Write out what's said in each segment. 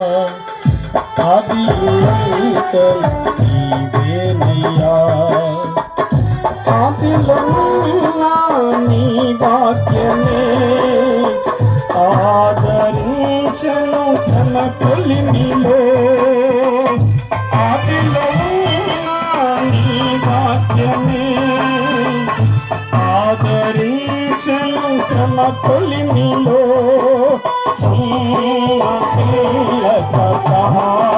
అది నీవేనయ్యా ఆదిలో నీ వాక్యమే ఆదరించను తన కొలిమిలే ఆదిలో నీ వాక్యమే ఆదరించను తన కొలిమిలో Nossa roda.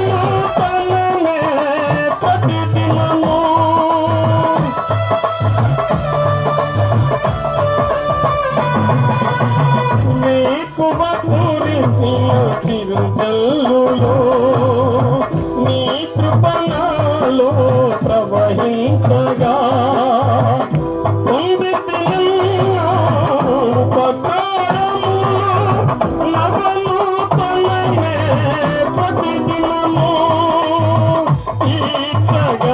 ಜಗ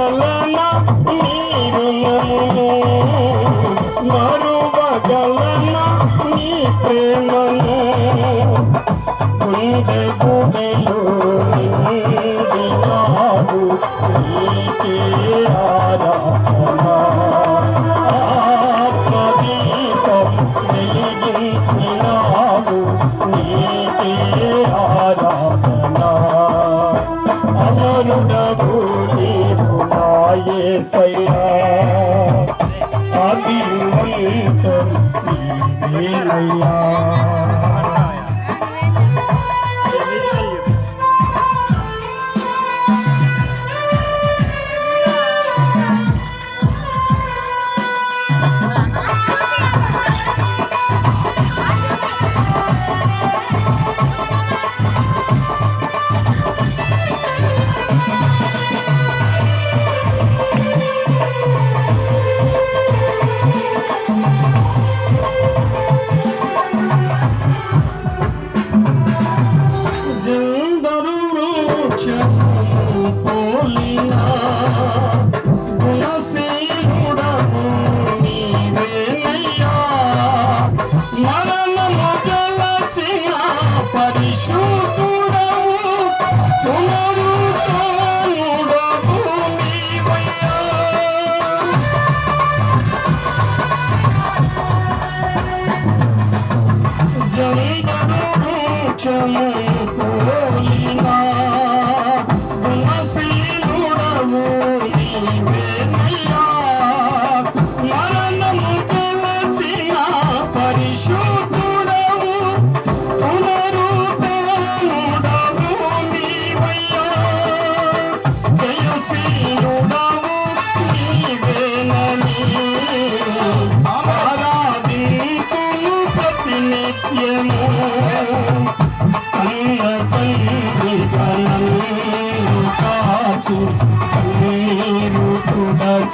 வேண்டும் ஐயா Russia.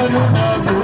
అమరుడగు